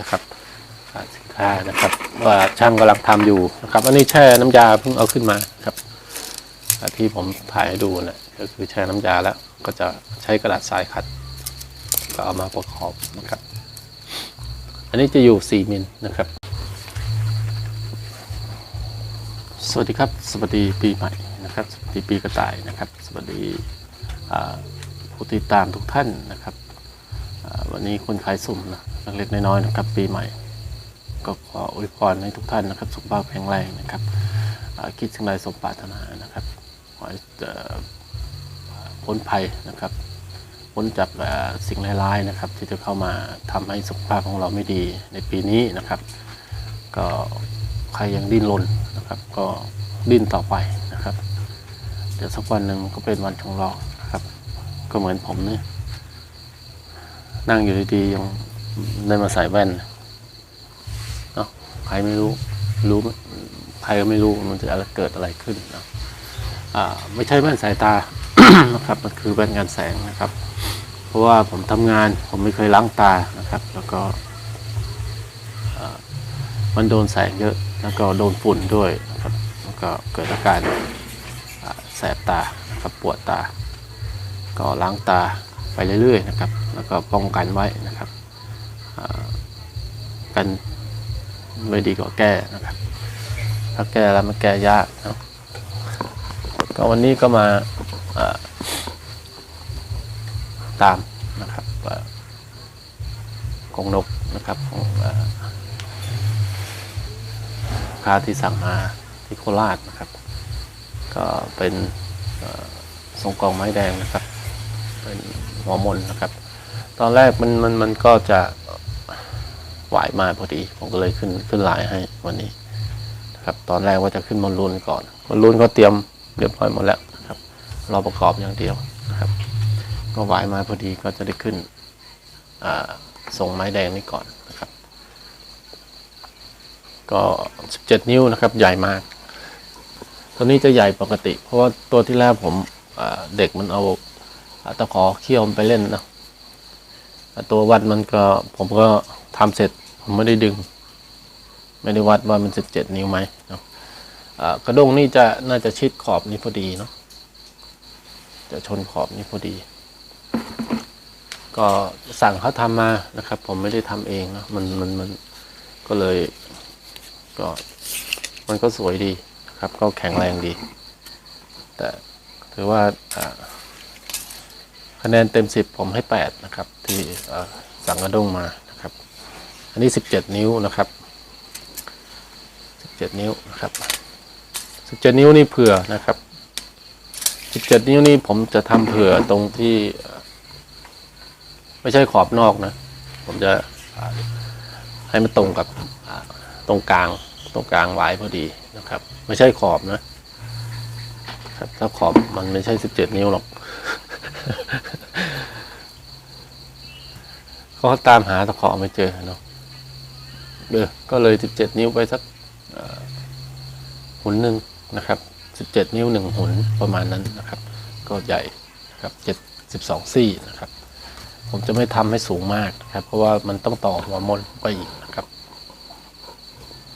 นะครับอ่าสินค้านะครับว่าช่างกำลังทำอยู่นะครับ อันนี้แช่น้ำยาเพิ่งเอาขึ้นมาครับที่ผมถ่ายให้ดูนะก็คือแช่น้ำยาแล้วก็จะใช้กระดาษทรายขัด ก็เอามาประกอบนะครับ อันนี้จะอยู่ 4มิลนะครับ สวัสดีครับ สวัสดีปีใหม่นะครับ สวัสดีปีกระต่ายนะครับ สวัสดีผู้ติดตามทุกท่านนะครับ วันนี้คนขายสุ่มนะ เล็กน้อยนะครับ ปีใหม่ ก็ขออวยพรให้ทุกท่านนะครับ สุขภาพแข็งแรงนะครับคิดสิ่งใดสมปรารถนานะครับขอให้พ้นภัยนะครับพ้นจากสิ่งร้ายๆนะครับ ที่จะเข้ามาทำให้สุขภาพของเราไม่ดีในปีนี้นะครับ ก็ใครยังดิ้นรนนะครับ ก็ดิ้นต่อไปนะครับ เดี๋ยวสักวันหนึ่งก็เป็นวันของเราครับ ก็เหมือนผมเนี่ยนั่งอยู่ดีๆยัง ได้มาใส่แว่นเนาะใครไม่รู้รู้ใครก็ไม่รู้มันจะเกิดอะไรขึ้นนะอ่าไม่ใช่แว่นสายตานะครับ มันคือแว่นกันแสงนะครับ เพราะว่าผมทำงานผมไม่เคยล้างตานะครับ แล้วก็อ่ามันโดนแสงเยอะแล้วก็โดนฝุ่นด้วยนะครับแล้วก็เกิดอาการแสบตานะครับปวดตา ก็ล้างตาไปเรื่อยๆนะครับ แล้วก็ป้องกันไว้นะครับ กันไม่ดีกว่าแก้นะครับถ้าแก้แล้วมันแก้ยากนะก็วันนี้ก็มาตามนะครับกรงนกนะครับของค้าที่สั่งมาที่โคราชนะครับ ก็เป็นทรงกองไม้แดงนะครับ เป็นหัวมนนะครับ ตอนแรกมันมันมันก็จะ วายมาพอดี ผมก็เลยขึ้นขึ้นลายให้วันนี้นะครับตอนแรกว่าจะขึ้นมอลลูนก่อนมอลลูนก็เตรียมเรียบร้อยหมดแล้วครับรอประกอบอย่างเดียวนะครับ ก็วายมาพอดีก็จะได้ขึ้นส่งไม้แดงนี้ก่อนนะครับ ก็ 17 นิ้วนะครับ ใหญ่มาก ตัวนี้จะใหญ่ปกติ เพราะว่าตัวที่แรกผมเด็กมันเอาตะขอเขี้ยวไปเล่นนะตัววัดมันก็ผมก็ทำเสร็จ ผมไม่ได้ดึง ไม่ได้วัดว่ามัน17นิ้วไหมเนาะกระด้งนี่จะน่าจะชิดขอบนี้พอดีเนาะจะชนขอบนี้พอดี ก็สั่งเขาทำมานะครับ ผมไม่ได้ทำเองนะมันมันมันก็เลยก็มันก็สวยดีนะครับ ก็แข็งแรงดี แต่ถือว่าคะแนนเต็มสิบผมให้แปดนะครับ ที่สั่งกระด้งมา อันนี้สิบเจ็ดนิ้วนะครับสิบเจ็ดนิ้วนะครับสิบเจ็ดนิ้วนี่เผื่อนะครับสิบเจ็ดนิ้วนี่ผมจะทำเผื่อตรงที่ ไม่ใช่ขอบนอกนะ ผมจะให้มันตรงกับตรงกลางตรงกลางไว้พอดีนะครับ ไม่ใช่ขอบนะครับถ้าขอบมันไม่ใช่สิบเจ็ดนิ้วหรอกก็ตามหาตะขอไม่เจอเนาะ เออก็เลยสิบเจ็ดนิ้วไปสักหุ่นหนึ่งนะครับสิบเจ็ดนิ้วหนึ่งหุ่นประมาณนั้นนะครับ ก็ใหญ่นะครับเจ็ดสิบสองซี่นะครับ ผมจะไม่ทำให้สูงมากครับ เพราะว่ามันต้องต่อหัวมนไปอีกนะครับ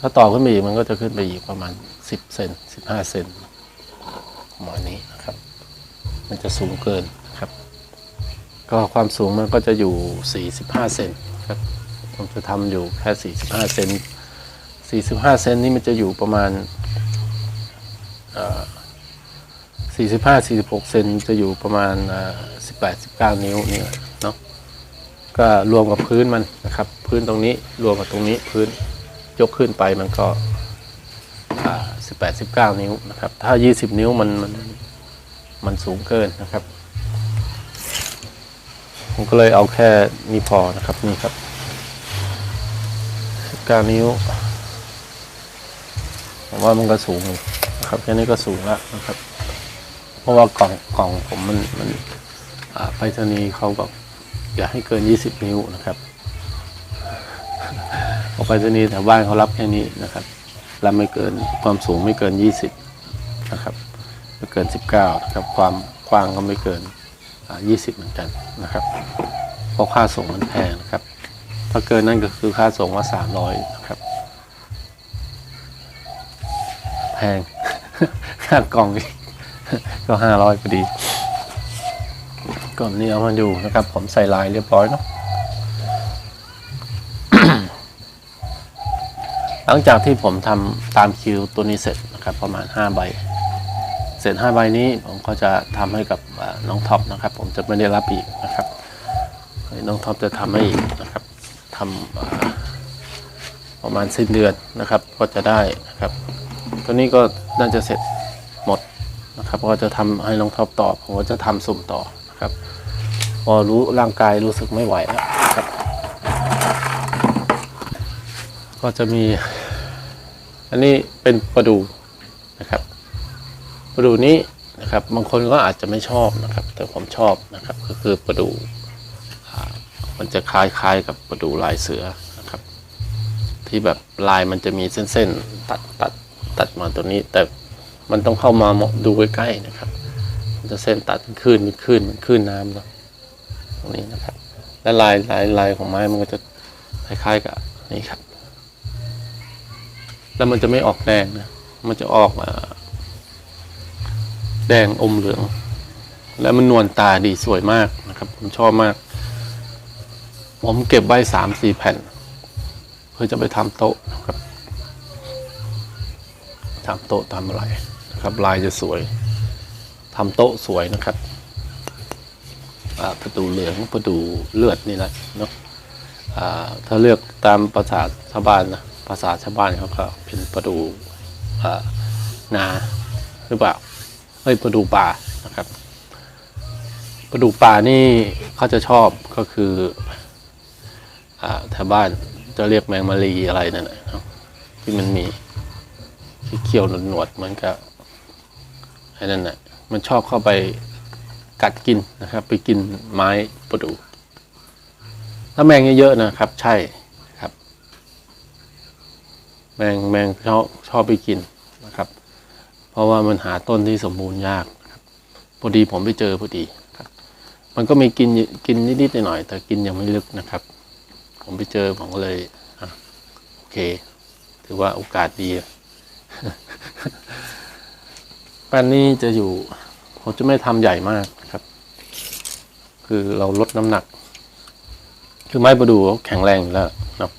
ถ้าต่อขึ้นไปอีกมันก็จะขึ้นไปอีกประมาณ 10เซน15เซนประมาณนี้นะครับ มันจะสูงเกินครับ ก็ความสูงมันก็จะอยู่ 45เซนครับ ผมจะทำอยู่แค่45เซน45เซนนี่มันจะอยู่ประมาณเอ่อ45 46เซนจะอยู่ประมาณ18 19นิ้วนี่เนาะก็รวมกับพื้นมันนะครับ พื้นตรงนี้รวมกับตรงนี้พื้นยกขึ้นไปมันก็สิบแปดสิบเก้านิ้วนะครับ ถ้ายี่สิบนิ้วมันมันมันสูงเกินนะครับ ผมก็เลยเอาแค่นี้พอนะครับนี่ครับ เก้านิ้วผมว่ามันก็สูงนะครับแค่นี้ก็สูงแล้วนะครับ เพราะว่ากล่องกล่องผมมันมันไปรษณีย์เขาแบบอย่าให้เกิน20นิ้วนะครับออกไปรษณีย์แถวบ้านเขารับแค่นี้นะครับรับไม่เกินความสูงไม่เกิน20นะครับไม่เกิน19นะครับความกว้างก็ไม่เกินอ่า20เหมือนกันนะครับเพราะค่าส่งมันแพงนะครับ ถ้าเกินนั่นก็คือค่าส่งว่าสามร้อยนะครับ แพง ค่ากล่องก็ห้าร้อยพอดีก่องนี้เอามาดูนะครับ ผมใส่ลายเรียบร้อยเนาะหลังจากที่ผมทำตามคิวตัวนี้เสร็จนะครับ ประมาณ 5 ใบ เสร็จ 5 ใบนี้ผมก็จะทำให้กับน้องท็อปนะครับ ผมจะไม่ได้รับอีกนะครับน้องท็อปจะทำให้อีก ทำประมาณสิ้นเดือนนะครับ ก็จะได้นะครับ ตัวนี้ก็น่าจะเสร็จหมดนะครับก็จะทำให้น้องท็อปต่อผมก็จะทำสุ่มต่อนะครับ พอรู้ร่างกายรู้สึกไม่ไหวแล้วนะครับ ก็จะมี อันนี้เป็นประดูนะครับ ประดูนี้นะครับ บางคนก็อาจจะไม่ชอบนะครับ แต่ผมชอบนะครับ ก็คือประดู มันจะคล้ายๆกับประดูลายเสือนะครับ ที่แบบลายมันจะมีเส้นๆตัดตัดตัดมาตัวนี้ แต่มันต้องเข้ามามองดูใกล้ๆนะครับ มันจะเส้นตัดเป็นคลื่นเป็นคลื่นเป็นคลื่นน้ำตรงนี้นะครับ และลายลายลายของไม้มันก็จะคล้ายๆกับนี่ครับ แล้วมันจะไม่ออกแดงนะมันจะออกอแดงอมเหลือง แล้วมันนวลตาดีสวยมากนะครับ ผมชอบมาก ผมเก็บไว้สามสี่แผ่น เพื่อจะไปทำโต๊ะนะครับทำโต๊ะทำอะไรนะครับ ลายจะสวยทำโต๊ะสวยนะครับประตูเหลืองประตูเลือดนี่แหละเนาะถ้าเลือกตามภาษาชาวบ้านนะภาษาชาวบ้านเขาก็เป็นประตูนาหรือเปล่าเฮ้ยประตูป่านะครับประดูป่านี่เขาจะชอบก็คือ อ่าแถวบ้านจะเรียกแมงมารีอะไรนั่นแหละที่มันมีที่เขียวหนวดเหมือนกับไอ้นั่นน่ะมันชอบเข้าไปกัดกินนะครับ ไปกินไม้ประดูถ้าแมงเยอะๆนะครับ ใช่ครับ แมงแมงชอบชอบไปกินนะครับ เพราะว่ามันหาต้นที่สมบูรณ์ยากครับพอดีผมไปเจอพอดีครับ มันก็มีกินกินนิดๆหน่อยๆแต่กินยังไม่ลึกนะครับ ผมไปเจอผมก็เลยอโอเค ถือว่าโอกาสดีแป้นนี้จะอยู่ ผมจะไม่ทำใหญ่มากครับ คือเราลดน้ำหนัก คือไม้ประดู่แข็งแรงแล้วนะ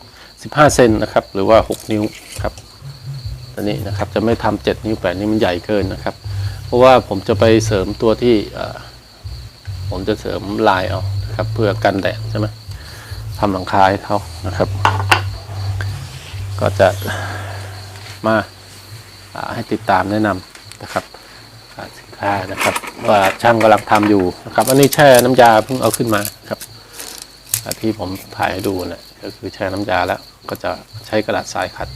สิบห้าเซนนะครับ หรือว่าหกนิ้วครับตัวนี้นะครับ จะไม่ทำเจ็ดนิ้วแปดนิ้วมันใหญ่เกินนะครับ เพราะว่าผมจะไปเสริมตัวที่ผมจะเสริมลายเอานะครับ เพื่อกันแดดใช่ไหม ทำหลังคาให้เขานะครับ ก็จะมาให้ติดตามแนะนำนะครับอ่าสินค้านะครับ ว่าช่างกำลังทำอยู่นะครับ อันนี้แช่น้ำยาเพิ่งเอาขึ้นมาครับที่ผมถ่ายให้ดูนะก็คือแช่น้ำยาแล้วก็จะใช้กระดาษทรายขัด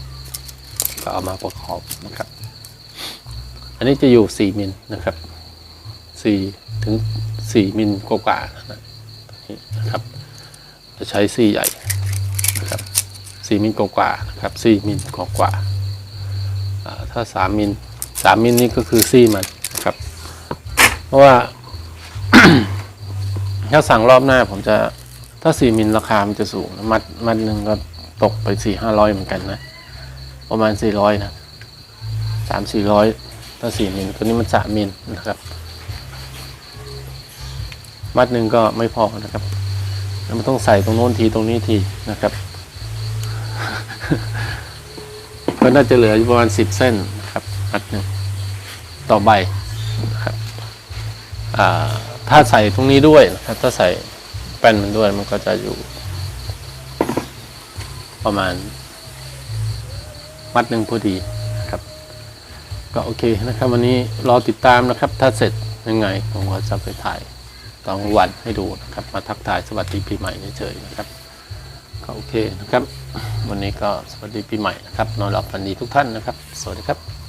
ก็เอามาประกอบนะครับ อันนี้จะอยู่ 4 มิลนะครับ4ถึง 4 มิลกว่าๆนะครับ จะใช้ซี่ใหญ่นะครับ4มิลกว่าๆนะครับ4มิลกว่าๆอ่าถ้า3มิล3มิลนี่ก็คือซี่มันนะครับ เพราะว่าถ้าสั่งรอบหน้าผมจะถ้า4มิลราคามันจะสูงมัดมัดหนึ่งก็ตกไป4 5 0 0เหมือนกันนะ ประมาณ400นะ3 400ถ้า4มิลตัวนี้มัน3มิลนะครับ มัดหนึ่งก็ไม่พอนะครับ แล้วมันต้องใส่ตรงโน้นทีตรงนี้ทีนะครับ ก็น่าจะเหลืออยู่ประมาณสิบเส้นนะครับมัดหนึ่งต่อใบนะครับอ่าถ้าใส่ตรงนี้ด้วยนะครับถ้าใส่แป้นมันด้วยมันก็จะอยู่ ประมาณ มัดหนึ่งพอดีนะครับ ก็โอเคนะครับ วันนี้รอติดตามนะครับ ถ้าเสร็จยังไงผมก็จะไปถ่าย ตอนกลางวันให้ดูนะครับ มาทักทายสวัสดีปีใหม่เฉยๆนะครับก็โอเคนะครับ วันนี้ก็สวัสดีปีใหม่นะครับนอนหลับฝันดีทุกท่านนะครับ สวัสดีครับ